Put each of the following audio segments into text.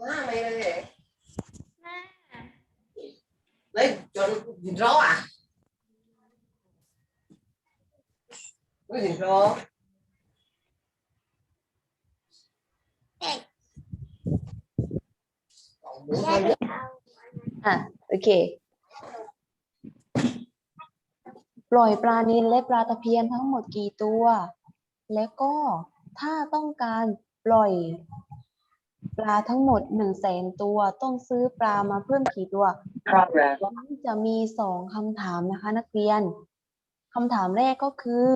Quá mày đây. Lấy cho nhìn rõ à? Có nhìn rõ. Còn muốn thôi. อะโอเค ปล่อยปลานิลและปลาตะเพียนทั้งหมดกี่ตัว และก็ถ้าต้องการปล่อย ปลาทั้งหมดหนึ่งแสนตัว ต้องซื้อปลามาเพิ่มกี่ตัว Progress. วันนี้จะมีสองคำถามนะคะ นักเรียนคำถามแรกก็คือ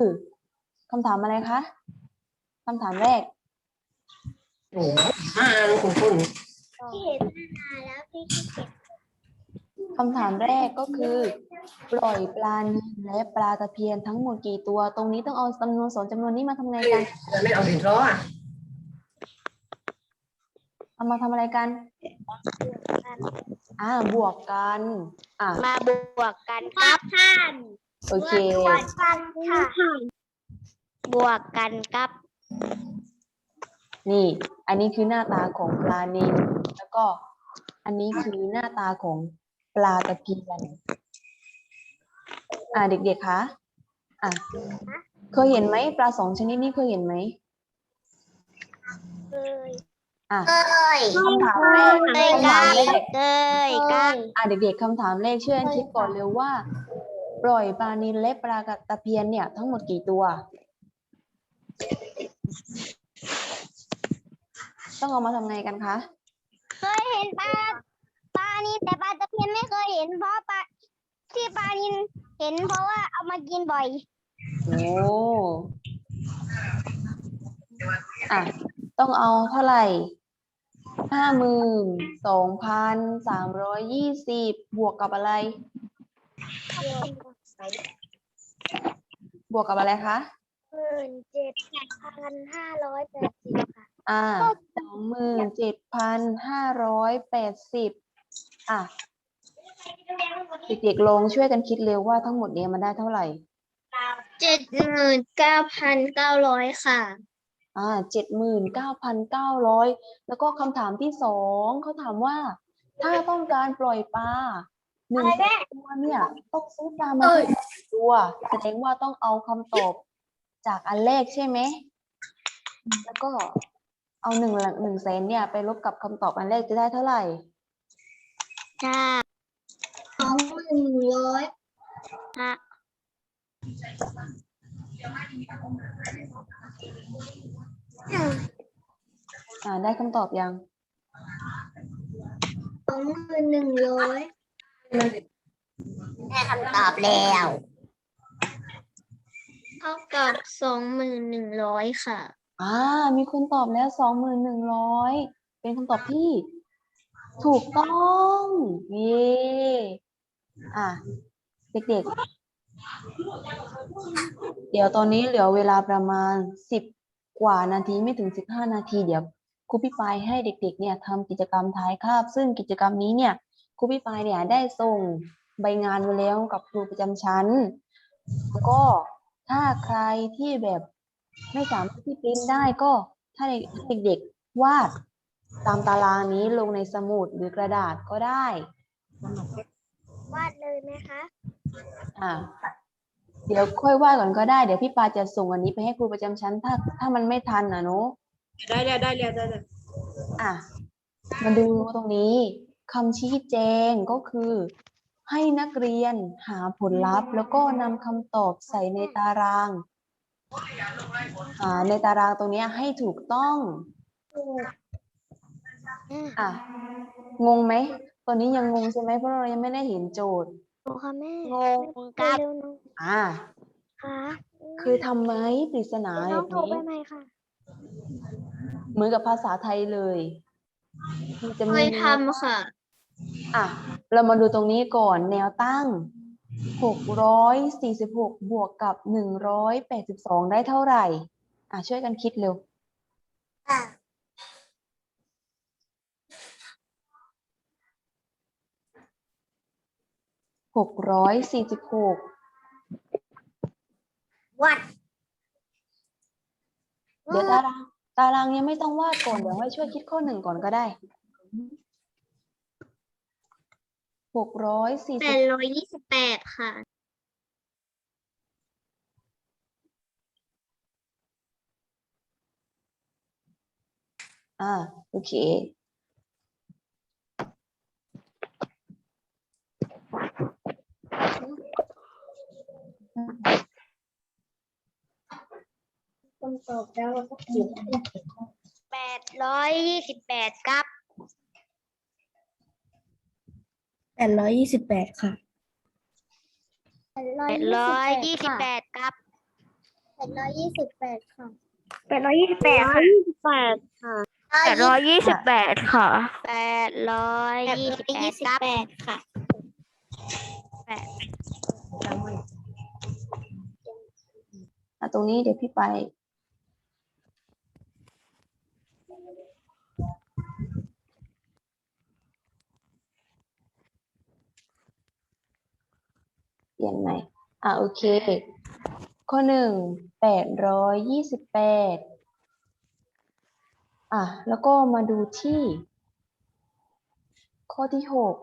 คำถามอะไรคะคำถามแรก Ủa, à, nó cũng khôn. พี่เห็นตั้งนานแล้วพี่ขี้เกียจคำถามแรกก็คือ ปล่อยปลานิลและปลาตะเพียนทั้งหมดกี่ตัว ตรงนี้ต้องเอาจำนวนสองจำนวนนี้มาทำไงกัน Là mấy ông nhìn rõ à? เอามาทำอะไรกัน อ่า บวกกัน อ่า มาบวกกันครับท่านโอเค บวกกันค่ะ บวกกันครับ นี่ อันนี้คือหน้าตาของปลานิลแล้วก็ อันนี้คือหน้าตาของปลาตะเพียน อ่า เด็กๆ คะ อะเคยเห็นไหมปลาสองชนิดนี้เคยเห็นไหมเคย อะยคำถามแรกเคยคำกัถามนแรกเคยกันอะเด็กๆคำถามแรกช่วยกันคิดก่อนเร็วว่า ปล่อยปลานิลและปลากระตะเพียนเนี่ย ทั้งหมดกี่ตัว ต้องเอามาทำไงกันคะเคยเห็นปลาปลานินแต่ปลาตะเพียนไม่เคยเห็นเพราะปลาที่ปลานินเห็นเพราะว่าเอามากินบ่อย โอ้อะต้องเอาเท่าไหร่ ห้าหมื่นสองพันสามร้อยยี่สิบบวกกับอะไร บวกกับอะไรคะหมื่นเจ็ดพันห้าร้อยแปดสิบค่ะอ่าสองหมื่นเจ็ดพันห้าร้อยแปดสิบอะเด็กๆลองช่วยกันคิดเร็วว่าทั้งหมดเนี้ยมันได้เท่าไหร่เจ็ดหมื่นเก้าพันเก้าร้อยค่ะ อ่าเจ็ดหมื่นเก้าพันเก้าร้อยแล้วก็คำถามที่สองเขาถามว่า ถ้าต้องการปล่อยปลาหนึ่งแสนตัวเนี่ยต้องซื้อปลามาเพิ่มกี่ตัวแสดงว่าต้องเอาคำตอบจากอันแรกใช่ไหม แล้วก็เอาหนึ่งหลักหนึ่งแสนเนี่ย ไปลบกับคำตอบอันแรกจะได้เท่าไหร่ค่ะสองหมื่นร้อยค่ะ อ่าได้คำตอบยังสองหมื่นหนึ่งร้อยได้คำตอบแล้ว เท่ากับสองหมื่นหนึ่งร้อยค่ะ อ่า มีคนตอบแล้วสองหมื่นหนึ่งร้อยเป็นคำตอบที่ ถูกต้องเย่อะเด็กๆ เดี๋ยวตอนนี้เหลือเวลาประมาณสิบกว่านาทีไม่ถึงสิบห้านาทีเดี๋ยวครูพี่ปายให้เด็ก ๆ เนี่ยทำกิจกรรมท้ายคาบ ซึ่งกิจกรรมนี้เนี่ยครูพี่ปายเนี่ยได้ส่งใบงานไว้แล้วกับครูประจำชั้นแล้วก็ถ้าใครที่แบบไม่สามารถที่ปริ้นได้ก็ถ้าเด็กๆวาดตามตารางนี้ลงในสมุดหรือกระดาษก็ได้ วาดเลยไหมคะ อ่า เดี๋ยวค่อยวาดก่อนก็ได้ เดี๋ยวพี่ปาจะส่งวันนี้ไปให้ครูประจำชั้น ถ้า ถ้ามันไม่ทันนะเนาะได้แล้วได้แล้วได้แล้วอะ มาดูตรงนี้คำชี้แจงก็คือ ให้นักเรียนหาผลลัพธ์ แล้วก็นำคำตอบใส่ในตารางอ่าในตารางตรงเนี้ยให้ถูกต้อง อะ งงไหม ตอนนี้ยังงงใช่ไหมเพราะเรายังไม่ได้เห็นโจทย์โอ้ ค่ะแม่งงกับอ่า ค่ะเคยทำไหมปริศนาน้แบองบโทรไปนี้ไหมค่ะ เหมือนกับภาษาไทยเลยมันจะเคมียทำค่ะ อะ เรามาดูตรงนี้ก่อนแนวตั้ง 646 บวกกับ 182 ได้เท่าไหร่ อะ ช่วยกันคิดเร็ว 646วัดเดี๋ยวตารางตารางยังไม่ต้องวาดก่อน เดี๋ยวให้ช่วยคิดข้อหนึ่งก่อนก็ได้หกร้อยสี่แปสิบดร้อยยี่สิบแปดค่ะ อ่า โอเค คนตอบแล้วก็เขียนแปดร้อยยี่สิบแปดครับแปดร้อยยี่สิบแปดค่ะ แปดร้อยยี่สิบแปดครับแปดร้อยยี่สิบแปดค่ะแปดร้อยยี่สิบแปดค่ะแปดค่ะแปดร้อยยี่สิบแปดค่ะแปดร้อยยี่สิบแปดครับค่ะแป ดอะตรงนี้เดี๋ยวพี่ไปเปลี่ยนใหม่อะโอเค ข้อหนึ่งแปดร้อยยี่สิบแปดอะแล้วก็มาดูที่ ข้อที่หก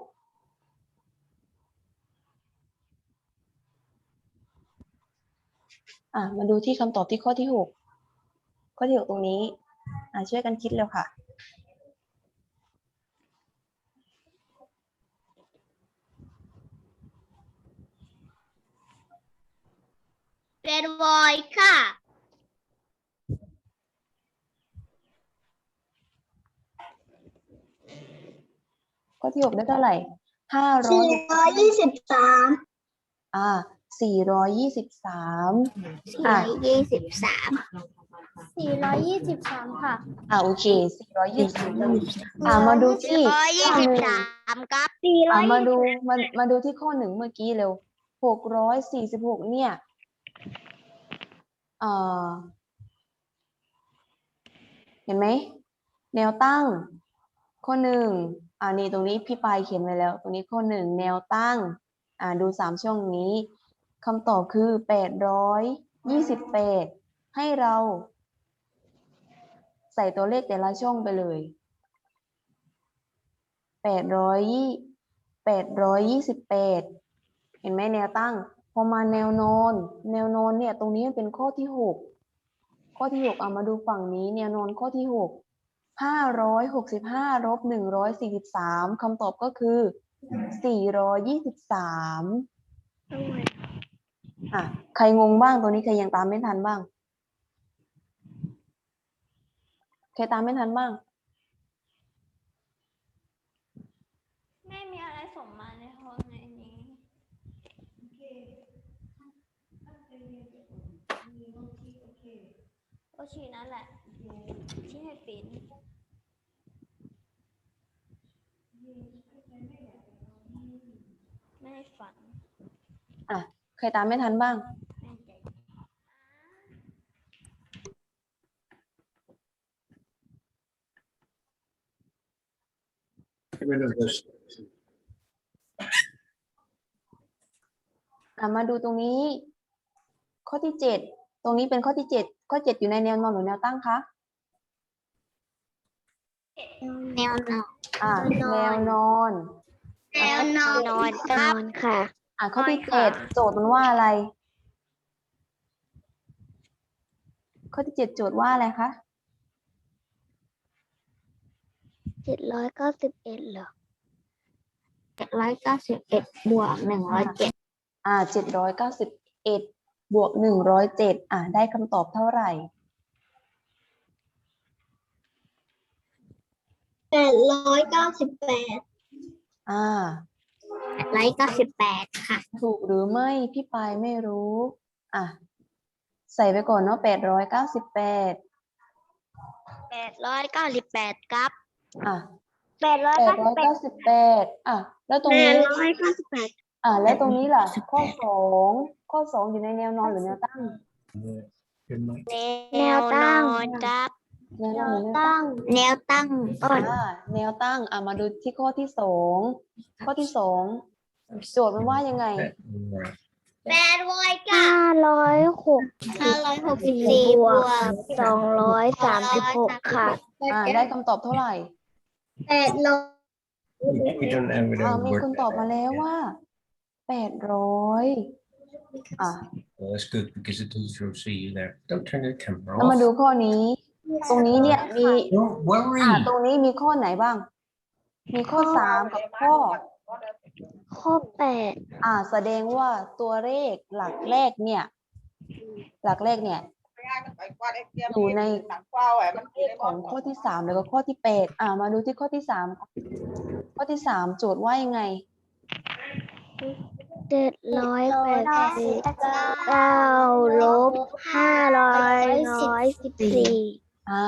อะมาดูที่คำตอบที่ข้อที่หกข้อที่หกตรงนี้ อะช่วยกันคิดเร็วค่ะเป็นวอยค่ะ ข้อที่หกได้เท่าไหร่ห้าร้อยร้อยยี่สิบสามอ่า สี่ร้อยยี่สิบสามสี่ร้อยยี่สิบสามสี่ร้อยยี่สิบสามค่ะ อ่าโอเคสี่ร้อยยี่สิบสามอ่ามาดูที่ร้อยยี่ข้อสิหบนึ่งสามครับสี่ร้อ่าอยมาดูมามาดูที่ข้อหนึ่งเมื่อกี้เร็วหกร้อยสี่สิบหกเนี่ยเอ่อเห็นไหม แนวตั้ง ข้อหนึ่งอ่านี่ตรงนี้พี่ปายเขียนไว้แล้ว ตรงนี้ข้อหนึ่งแนวตั้ง อ่าดูสามช่องนี้ คำตอบคือแปดร้อยยี่สิบแปดให้เรา ใส่ตัวเลขแต่ละช่องไปเลยแปดร้อยยี่แปดร้อยยี่สิบแปดเห็นไหมแนวตั้ง พอมาแนวนอน แนวนอนเนี่ย ตรงนี้เป็นข้อที่หกข้อที่หกเอามาดูฝั่งนี้ แนวนอนข้อที่หกห้าร้อยหกสิบห้าลบหนึ่งร้อยสี่สิบสามคำตอบก็คือสี่ร้อยยี่สิบสาม อะใครงงบ้างตัวนี้ใครยังตามไม่ทันบ้าง ใครตามไม่ทันบ้าง ไม่มีอะไรส่งมาในห้องในนี้ โอชีนั่นแหละ ที่ให้ปิ้นไม่ให้ฝัน อะ ใครตามไม่ทันบ้างแม่ใจอะมาดูตรงนี้ ข้อที่เจ็ดตรงนี้เป็นข้อที่เจ็ดข้อเจ็ดอยู่ในแนวนอนหรือแนวตั้งคะแนวนอนอะนอนแนวนอน แนวนอนครับค่ะ อะข้อที่ใช่ค่ะเจ็ดโจทย์มันว่าอะไร ข้อที่เจ็ดโจทย์ว่าอะไรคะเจ็ดร้อยเก้าสิบเอ็ดเหรอเจ็ดร้อยเก้าสิบเอ็ดบวกหนึ่งร้อยเจ็ดอ่าเจ็ดร้อยเก้าสิบเอ็ดบวกหนึ่งร้อยเจ็ดอะได้คำตอบเท่าไหร่แปดร้อยเก้าสิบแปดอ่าแปด ร้อยเก้าสิบแปดค่ะ ถูกหรือไม่พี่ปายไม่รู้ อะ ใส่ไปก่อนเนาะแปดร้อยเก้าสิบแปดแปดร้อยเก้าสิบแปดครับอะแปดร้อยแปดเก้าสิร้อบยแปดเก้าสิบแปดอะ แล้วตรงแปนี้ดร้อยเก้าสิบแปดอะแล้วตรงนี้ล่ะ ข้อสองข้อสองอยู่ในแนวนอนหรือแนวตั้งแนวตั้งครับแนวนอนหรือ แนวตั้งแนวตั้งต้นอ่าแนวตั้งอะมาดูที่ข้อที่สองข้อที่สองโจทย์มันว่ายังไงแปดร้อยเก้าห้าร้อยหกห้าร้อยหกสิบสี่บวกสองร้อยสามสิบหกค่ะอ่าได้คำตอบเท่าไหร่แปดร้อย We don't have it อ่า on มี word คนตอบมา paper แล้ว yet. ว่าแปดร้อยอะ Well, that's good because the teacher will see you there. Don't turn the camera เรามาดู off. ข้อนี้ ตรงนี้เนี่ยมี Don't worry. อ่าตรงนี้มีข้อไหนบ้าง มีข้อสามกับข้อ ข้อแปดอ่า แสดงว่าตัวเลขหลักแรกเนี่ย หลักแรกเนี่ย อยู่ในเลขของข้อที่สามแล้วก็ข้อที่แปดอ่า มาดูที่ข้อที่สามข้อที่สามโจทย์ว่ายังไง เจ็ดร้อยแปดสิบเก้าลบห้าร้อยร้อยสิบสี่ อ่า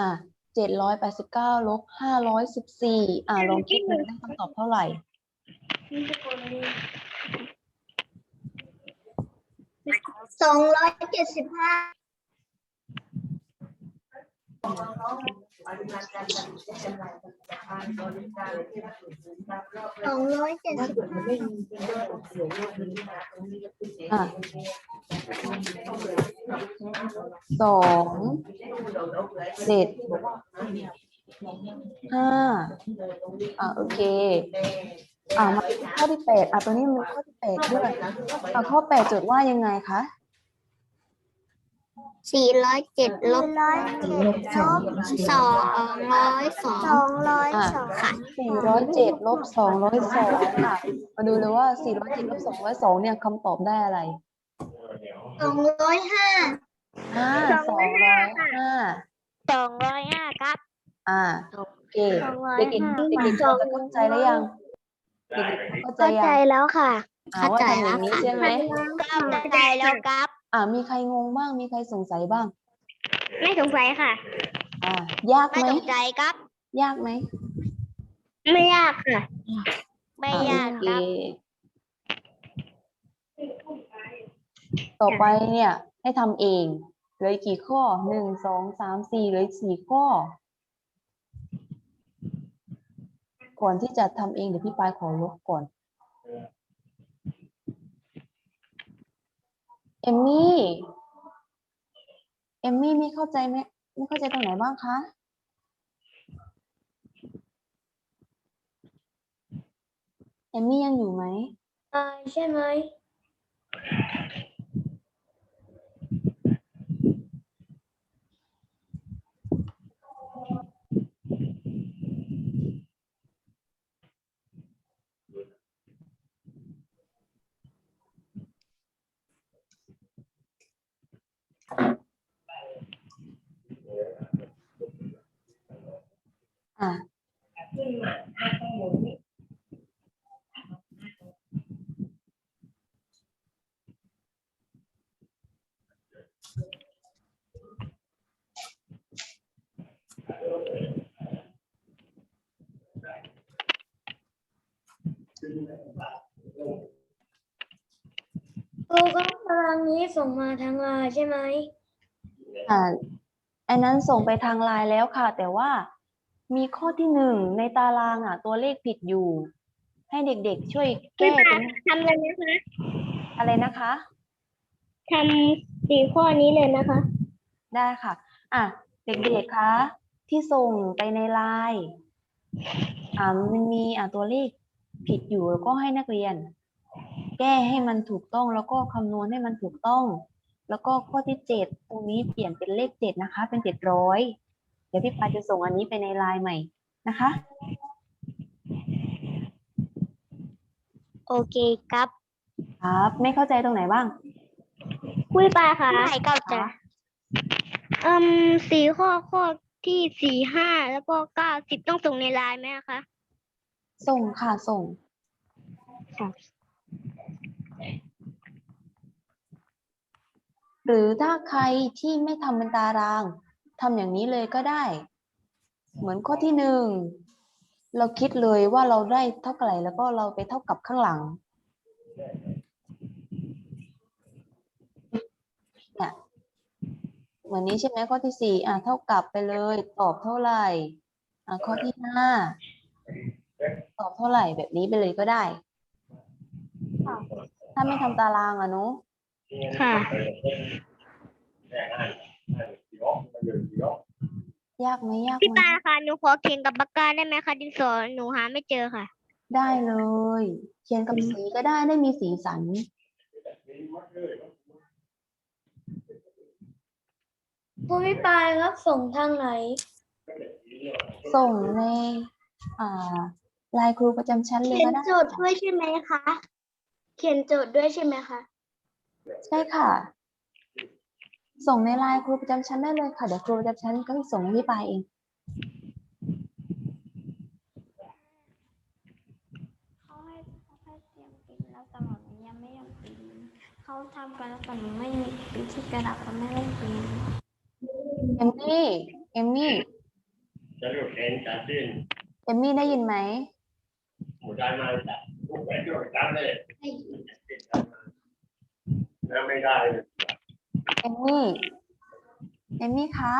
เจ็ดร้อยแปดสิบเก้าลบห้าร้อยสิบสี่อ่าลองคิดดูได้คำตอบเท่าไหร่ สองร้อยเจ็ดสิบห้า สองร้อยเจ็ดสิบห้าอะสองเจ็ดห้าอะโอเค อะมาข้อที่แปดอะตัวนี้มีข้อที่แปดด้วยอะข้อแปดจทย์ว่ายังไงคะ สี่ร้อยเจ็ดลบร้อยลบสองสองร้อยสองสองร้อยอะสองค่ะสี่ร้อยเจ็ดลบสองร้อยสองค่ะ มาดูเลยว่าสี่ร้อยเจ็ดลบสองร้อยสองเนี่ยคำตอบได้อะไรสองร้อยห้าห้าสองร้อยห้าสองร้อยห้าครับ อ่าโอเคสองร้อยเด็กห้าๆเด็กๆพอจะเข้าใจแล้วยังเด็กๆเข้าใจเข้ายัใจงแล้วค่ะอ่าว่าทำอย่างนี้ใช่ไหมเข้าใจแล้วครับ อ่ามีใครงงบ้าง มีใครสงสัยบ้าง ไม่สงสัยค่ะ อ่ายากไม่ไหมสงสัยครับ ยากไหมไม่ยากค่ะ ไม่อ่ายากโอเคครับ ต่อไปเนี่ย ให้ทำเองเหลืออีกกี่ข้อหนึ่งสองสามสี่เหลืออกสี่ข้อ ก่อนที่จะทำเองเดี๋ยวพี่ปายขอลบก่อน เอมมี่ เอมมี่ไม่เข้าใจไหมไม่เข้าใจตรงไหนบ้างคะเอมมี่ยังอยู่ไหมใช่ไหม อะ ครูก็ตารางนี้ส่งมาทางไลน์ใช่ไหมอ่าอันนั้นส่งไปทางไลน์แล้วค่ะ แต่ว่ามีข้อที่หนึ่งในตารางอะ ตัวเลขผิดอยู่ ให้เด็กๆ ช่วยแก้ตรงทำเลยนะคะอะไรนะคะทำสี่ข้อนี้เลยนะคะ ได้ค่ะ อะ เด็กๆคะที่ส่งไปในไลน์อ่ามันมีอะตัวเลขผิดอยู่แล้วก็ให้นักเรียน แก้ให้มันถูกต้องแล้วก็คำนวณให้มันถูกต้อง แล้วก็ข้อที่เจ็ดตรงนี้เปลี่ยนเป็นเลขเจ็ดนะคะ เป็นเจ็ดร้อยเดี๋ยวพี่ปาจะส่งอันนี้ไปในไลน์ใหม่นะคะ โอเคครับครับ ไม่เข้าใจตรงไหนบ้าง คุยปลาค่ะไม่เข้าใจอืมสี่ข้อข้อที่สี่ห้าแล้วก็เก้าสิบต้องส่งในไลน์ไหมคะส่งค่ะส่ง หรือถ้าใครที่ไม่ทำเป็นตารางทำอย่างนี้เลยก็ได้ เหมือนข้อที่หนึ่งเราคิดเลยว่าเราได้เท่าไหร่แล้วก็เราไปเท่ากับข้างหลังเนี่ยเหมือนนี้ใช่ไหมข้อที่สี่อะเท่ากับไปเลย ตอบเท่าไหร่อะข้อที่ห้าตอบเท่าไหร่แบบนี้ไปเลยก็ได้ ถ้าไม่ทำตารางอะนุ ค่ะยากไหมยากพี่ไหมปายค่ะหนูขอเขียนกับปากกาได้ไหมคะดินสอหนูหาไม่เจอค่ะ ได้เลย เขียนกับสีก็ได้ได้มีสีสันผู้พี่ปายครับส่งทางไหน ส่งในอ่าไลน์ครูประจำชั้นเลยเขียนก็ได้ โจทย์ด้วยใช่ไหมคะ เขียนโจทย์ด้วยใช่ไหมคะ ใช่ค่ะ ส่งในไลน์ครูประจำชั้นได้เลยค่ะ เดี๋ยวครูประจำชั้นก็ส่งให้พี่ปายเองเขาให้เขาให้เตรียมปริ้นแล้วแต่หมอนี้ยังไม่ยอมปริ้นเขาทำกันแล้วแต่หนูไม่มีปริ้นที่กระดาษเขาไม่ได้ปริ้นเอมมี่เอมมี่จะหลุดเองจัดดิ้นเอมมี่ได้ยินไหมหมูได้มาจัดทุกแผ่นโดดจัดเลย แล้วไม่ได้เลยเอมมี่ เอมมี่คะ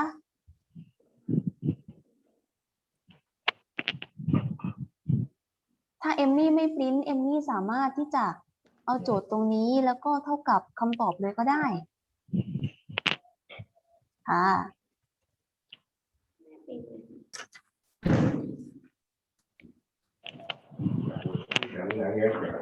ถ้าเอมมี่ไม่ปริ้นเอมมี่สามารถที่จะเอาโจทย์ตรงนี้แล้วก็เท่ากับคำตอบเลยก็ได้ ค่ะอ่าโอ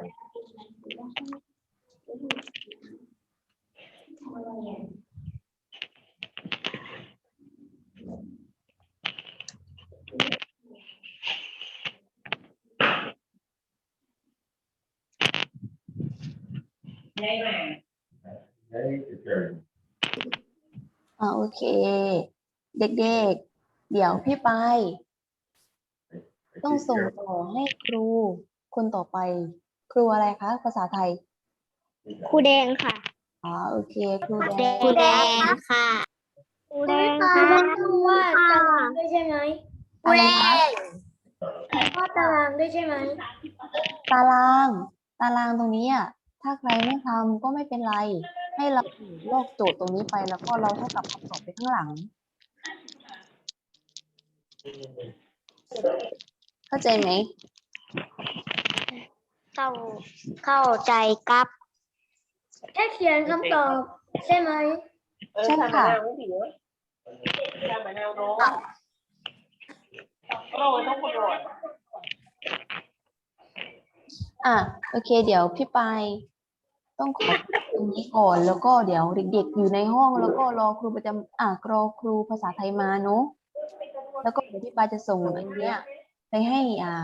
เค เด็กๆ เดี๋ยวพี่ไป ต้องส่งต่อให้ครู คนต่อไป ครูอะไรคะ ภาษาไทย ครูแดงค่ะอ๋อโอเค ครูแดงครูแดงค่ะครูแดงค่ะว่าตารางด้วยใช่ไหมอะไรคะว่าตารางด้วยใช่ไหมตาราง ตารางตรงนี้อะถ้าใครไม่ทำก็ไม่เป็นไร ให้เราลอกโจทย์ตรงนี้ไปแล้วก็เราเท่ากับคำตอบไปข้างหลัง เข้าใจไหมเข้าเข้าใจกับ แค่เขียนคำตอบใช่ไหมใช่ค่ะอะโอเค เดี๋ยวพี่ปาย ต้องขอตรงนี้ก่อนแล้วก็เดี๋ยวเด็กๆอยู่ในห้องแล้วก็รอครูประจำอะรอครูภาษาไทยมาเนอะแล้วก็เดี๋ยวพี่ปายจะส่งอันเนี้ยไปให้อ่า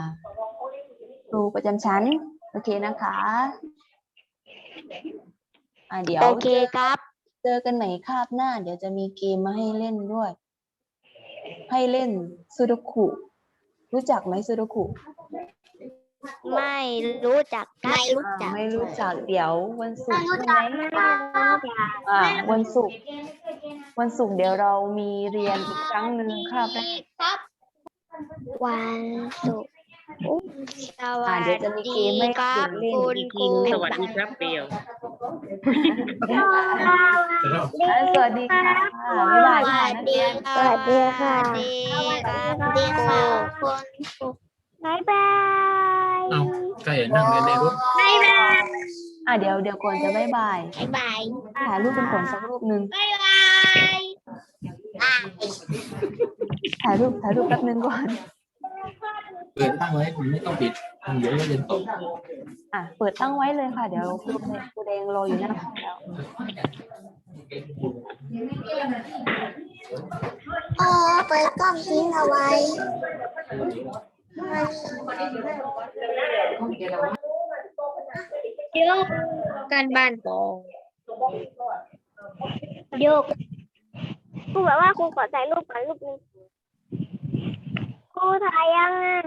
ครูประจำชั้น โอเคนะคะ อะเดี๋ยวโอเคครับ เจอกันใหม่คาบหน้า เดี๋ยวจะมีเกมมาให้เล่นด้วย ให้เล่นซูโดคุรู้จักไหมซูโดคุ ไม่รู้จักไม่รู้อ่าจักไม่รู้จักเดี๋ยววันศุกร์ใช่ไหมอ่าวันศุกร์วันศุกร์เดี๋ยวเรามีเรียนอีกครั้งหนึ่งคาบแรกวันศุกร์อุ๊ยสอ่าวัสเดี๋ยวจะมีเกดีมให้ครัเด็บกเล่นคุณอีกคทีรูหนึ่งสวัสดีครับเปียว อ่าสวัสดีค่ะบ๊ายบายสค่ะวัสนักดีเรียนค่ะสวัสดีค่ะ สวัสดีครับดีค่ะคุณครูบ๊ายบาย เอ้าก็เห็นนั่งเรียนในรถบ๊ายบายอ่าเดี๋ยวเดี๋ยวก่อนจะบ๊ายบายบ๊ายบายถ่ายรูปเป็นผลสักรูปหนึ่งบ๊ายบายถ่ายรูปถ่ายรูปแป๊บนึงก่อนเปิดตั้งไว้คุณไม่ต้องปิดเดี๋ยวเรียนตกอะเปิดตั้งไว้เลยค่ะ เดี๋ยวครูแดงครูแดงรออยู่หน้าห้องแล้วอ๋อเปิดกล้องทิ้งเอาไว้ ยกการบ้านกองยกครูบอกว่าครูขอถ่ายรูปก่อนรูปนึงครูถ่ายยังอะ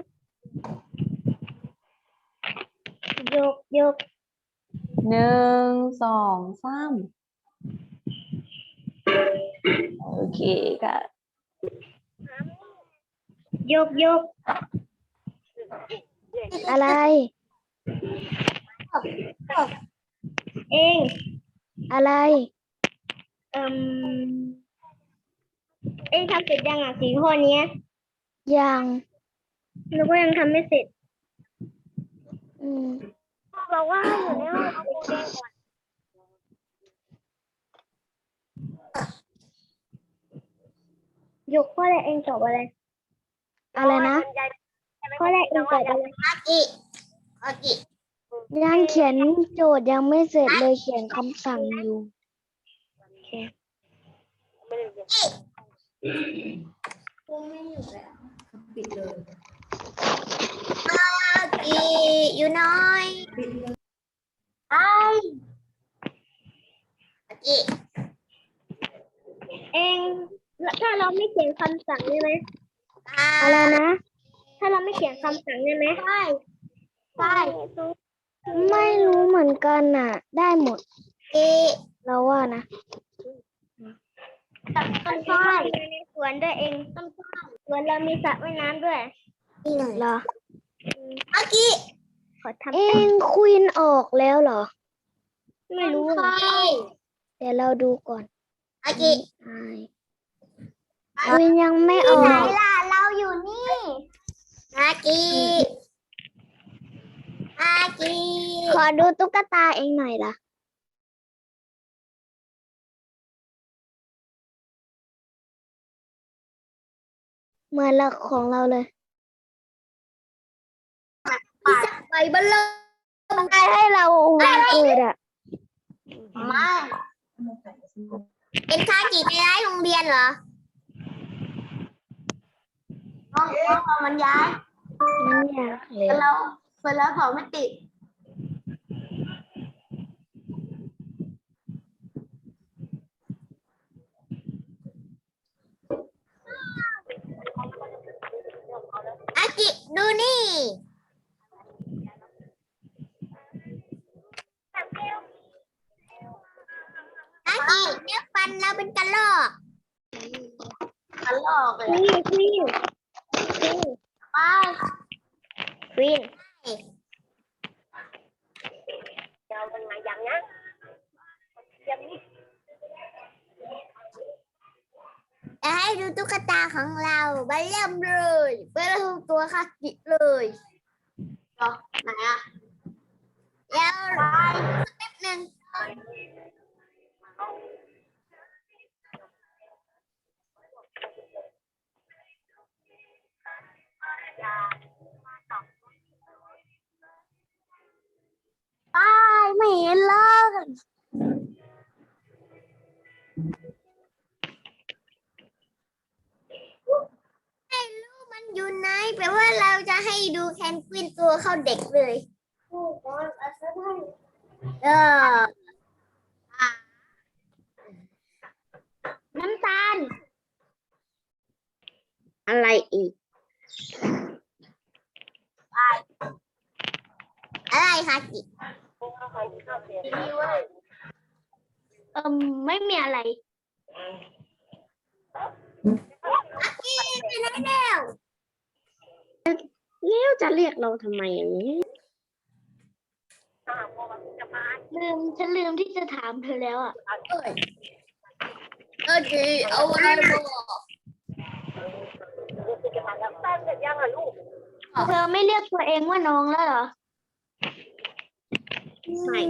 ยกยกหนึ่งสองสามโอเคค่ะ ยกยก อะไร เองอะไรเอ่มเองทำเสร็จยังอะสีข้อเนี้ยยังแล้วก็ยังทำไม่เสร็จอืมบอกว่าให้อยู่ในห้องเอาครูแดงก่อนยกข้อแรกเองตอบอะไรอะไรนะ ข้อแรกเองตอบอะไรอากิอากิยังเขียนโจทย์ยังไม่เสร็จเลยเขียนคำสั่งอยู่อากิอยู่น้อยไออากิเองถ้าเราไม่เขียนคำสั่งได้ไหมอาอะไรนะ ถ้าเราไม่เขียนคำสั่งได้ไหมใช่ใช่ไม่รู้เหมือนกันน่ะ ได้หมดกิเราว่านะต้นข้าวในสวนด้วยเองต้นข้าวสวนเรามีสระว่ายน้ำด้วยนี่หน่อยเหรออกิขอทำเองควีนออกแล้วเหรอ ไม่รู้ใช่เดี๋ยวเราดูก่อนอากิใช่ควีนยังไม่ออกไหนล่ะ เราอยู่นี่ อากิอากิขอดูตุ๊กตาเองหน่อยล่ะ เหมือนละของเราเลยไปบ้านเลยใครให้เราวันเกิดอะมาเป็นคากิไปย้ายโรงเรียนเหรอ อ๋อมันย้ายมันอยากเลยแล้วเสร็จแล้วเขาไม่ติด อากิดูนี่ อากิเนื้อฟันเราเป็นกระรอก กระรอกเลย นี่นี่ ไปควีนจะให้ดูตุ๊กตาของเราไปเริ่มเลยไเลยไม่รู้มันอยู่ไหนแปลว่าเราจะให้ดูแคนกวินตัวเข้าเด็กเลย เอออะน้ำตาล อะไรอีก อะไรคะกิ เออไม่มีอะไร กิไปไหนแล้ว แล้วจะเรียกเราทำไมอย่างนี้ลืมฉันลืมที่จะถามเธอแล้วอะเอ้ยเออจีเอาอะไรบอกเธอไม่เรียกตัวเองว่าน้องแล้วเหรอ ไม่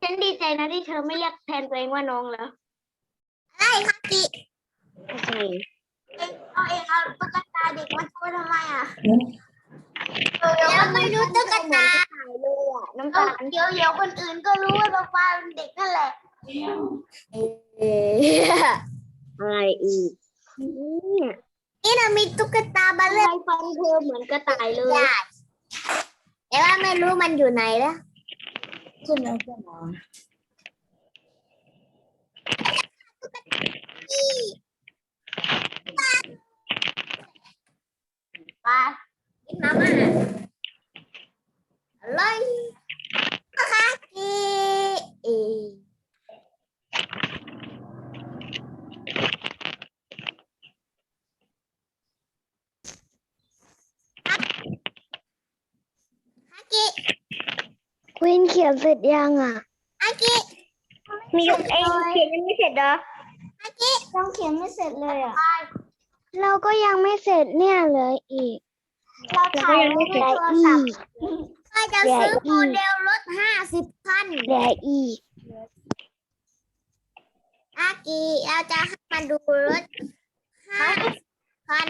ฉันดีใจนะที่เธอไม่เรียกแทนตัวเองว่าน้องแล้วอะไรคะกิอะไรเอง เอาเองเอาตุ๊กตาเด็กมาโชว์ทำไมอะแล้วไม่รู้ตุ๊กตาน้ำเอาตาลเดี๋ยวเดี๋ยวคนอื่นก็รู้ว่าปลาเป็นเด็กนั่นแหละเอ๊ะอะไรอีกเนี่ยนี่เรามีตุ๊กตาบาทำเล่ไมฟันเธอเหมือนกระต่ายเลยได้แต่ว่าไม่รู้มันอยู่ไหนแล้วขึ้นแล้วขึ้นแล้ว ไปกินมาม่าอะไรนะคะกีเออากิควีนเขียนเสร็จยังอะ อากิมีเองเขียนยังไม่เสร็จเหรออากิต้องเขียนไม่เสร็จเลยอะ เราก็ยังไม่เสร็จเนี่ยเหลยอีก เราถ่ายไม่เหลืได้อโทรอีศัพท์กก็จะซื้อโมเดลรถห้าสิบคันเหลืออีกอากีเราจะให้มาดูรถห้าคัน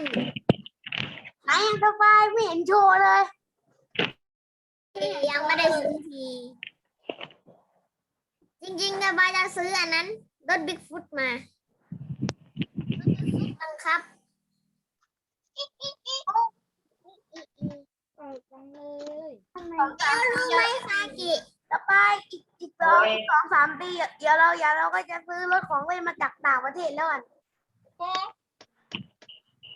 ไหนสบายไม่เห็นโชว์เลย ยังไม่ได้ซื้อที จริงๆสบายจะซื้ออันนั้นรถบิ๊กฟุตมารถบิ๊ กฟุตบังคับแล้วรู้ไหมคากิต่อไปอีกอีกสองอีกสองสามปีอะเดี๋ยวเราเดี๋ยวเราก็จะซื้อรถของเล่นมาจากต่างประเทศแล้วกัน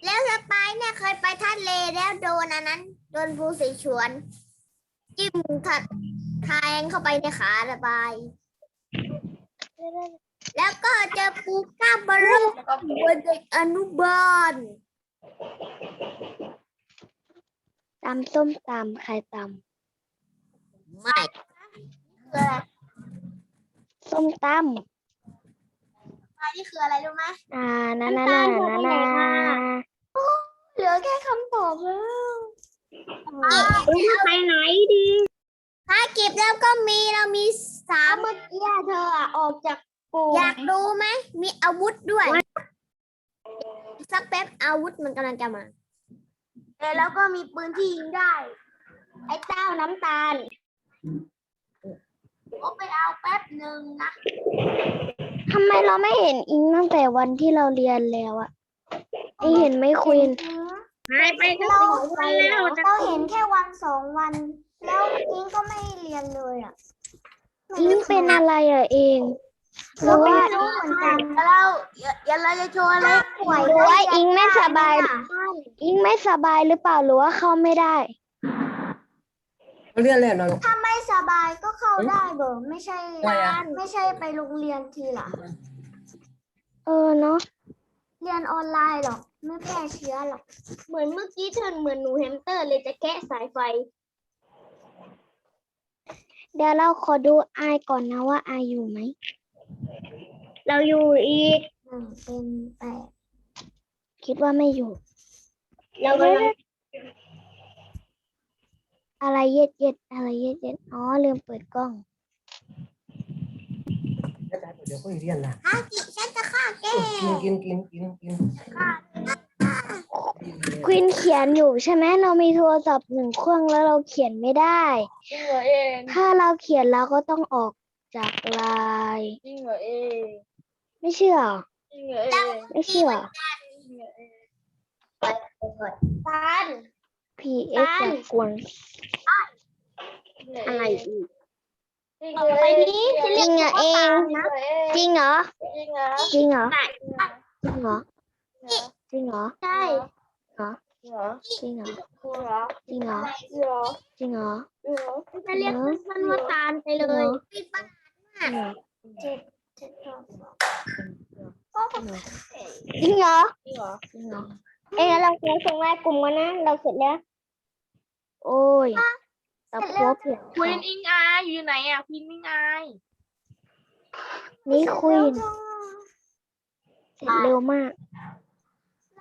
แล้วสไปายเนี่ยเคยไปทะเลแล้วโดนอันนั้น โดนภูสีชวน จิ้มทัดแทงเข้าไปในขาสบายแล้วก็เจอปูก้าบอลลูนหัวเด็กอนุบาล ตำส้มตำใครตไม่คืออะไรำส้มตอันนี้คืออะไรรู้ไหมำอ่านานานานานาเหลือแค่คำตอบแล้วไปไหนดีถ้าเก็บแล้วก็มีเรามีสามเมื่อกี้เธออะออกจากกลุ่มอยากดูไหม มีอาวุธด้วย สักแป๊บอาวุธมันกำลังจะมาเออ แล้วก็มีปืนที่ยิงได้ ไอ้เต้าน้ำตาลก็ไปเอาแป๊บหนึ่งนะทำไมเราไม่เห็นอิงตั้งแต่วันที่เราเรียนแล้วอะอิงเห็นไหมควีนหายไปตั้งสองวันแล้วเราเห็นแค่วันสองวัน แล้วอิงก็ไม่เรียนเลยอะอิงเป็นอะไรอะเอง หรือว่ารู้เหมือนกันเราเดี๋ยวเราจะโชว์อะไรป่วยหรือว่าอิงไม่สบาย อิงไม่สบายหรือเปล่าหรือว่าเข้าไม่ได้เรียนเลยนอนถ้าไม่สบายก็เข้าได้เบอร์ไม่ใช่ทำไมอะไม่ใช่ไปโรงเรียนทีหลังเออเนาะเรียนออนไลน์หรอกไม่แพร่เชื้อหรอกเหมือนเมื่อกี้เธอเหมือนหนูแฮมสเตอร์เลยจะแกะสายไฟ เดี๋ยวเราขอดูอายก่อนนะว่าอายอยู่ไหม เราอยู่อีก หนึ่งเป็นแปดคิดว่าไม่อยู่ เรากำลังอะไรเย็ดเย็ดอะไรเย็ดเย็ดอ๋อลืมเปิดกล้องเดี๋ยวก็เรียนนะคากิฉันจะฆ่าแกกินกินกินกินกินควินเขียนอยู่ใช่ไหมเรามีโทรศัพท์หนึ่งเครื่องแล้วเราเขียนไม่ได้ จริงเหรอเองถ้าเราเขียนเราก็ต้องออกจากไลน์ จริงเหรอเอง ไม่เชื่อเหรอจริงเหรอเองไม่เชื่อเหรอตัน PX จากกวนอะไรอีกต่อไปนี้จะจเรีริยก งเหรอเอง จริงเหรอ จริงเหรอจริงเหรอ จริงเหรอ จริงเหรอ ใช่ จริงเหรอจริงเหรอ จริงเหรอจริงเหรอจะเรียกสั้นๆว่าตาลไปเลยปิดปากจริงเหรอเจ็ดเจ็ดสองจริงเหรอ จริงเหรอจริงเหรอเอ้ยเราเขียนส่งไลน์กลุ่มกันนะ เราเสร็จแล้ว โอ้ยตะพวเปลี่ยนควีนอิงอายอยู่ไหนอะควีนอิงอายนี่ควีนเสร็จเร็วมาก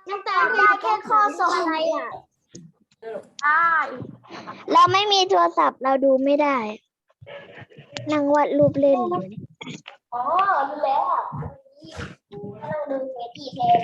น้ำตาลได้แค่ข้อสองอะไรอะใช่เราไม่มีโทรศัพท์เราดูไม่ได้ นั่งวาดรูปเล่น อ๋อรู้แล้วอันนี้เราดูเฟทีเพจ